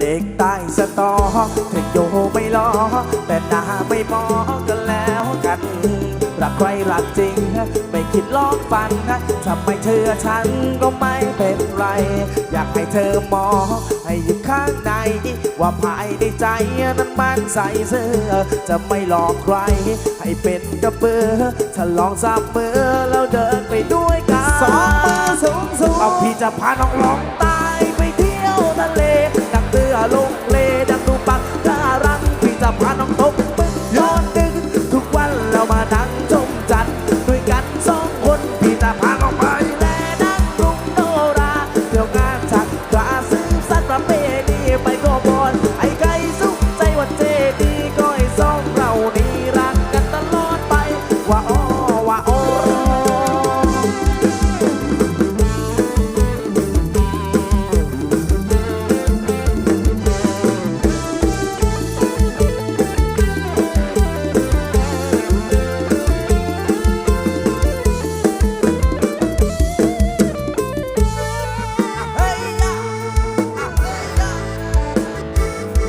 เด็กใต้สตอถึงโยไม่รอแต่หน้าไม่มองกันแล้วกัน รักใครรักจริง ไม่คิดลองฟันทำไมเธอฉันก็ไม่เป็นไร อยากให้เธอมองให้อยู่ข้างใน ว่าภายในใจนั้นมันใส่เสื้อ จะไม่หลอกใคร ให้เป็นกระเบือถ้าลองสับมือแล้วเดินไปด้วยกันสองมือสูงสูงเอาพี่จะพาน้องลองตา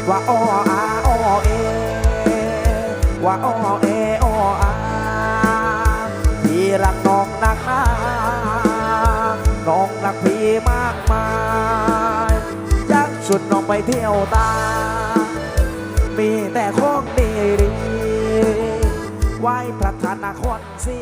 ว่าอ้ออาอ้อเอ ว่าอ้อเออ้ออาพี่รักน้องนักนาน้องรักพี่มากมายอยากชวนน้องไปเที่ยวตา มีแต่ของดีดีไหว้พระธานครศรี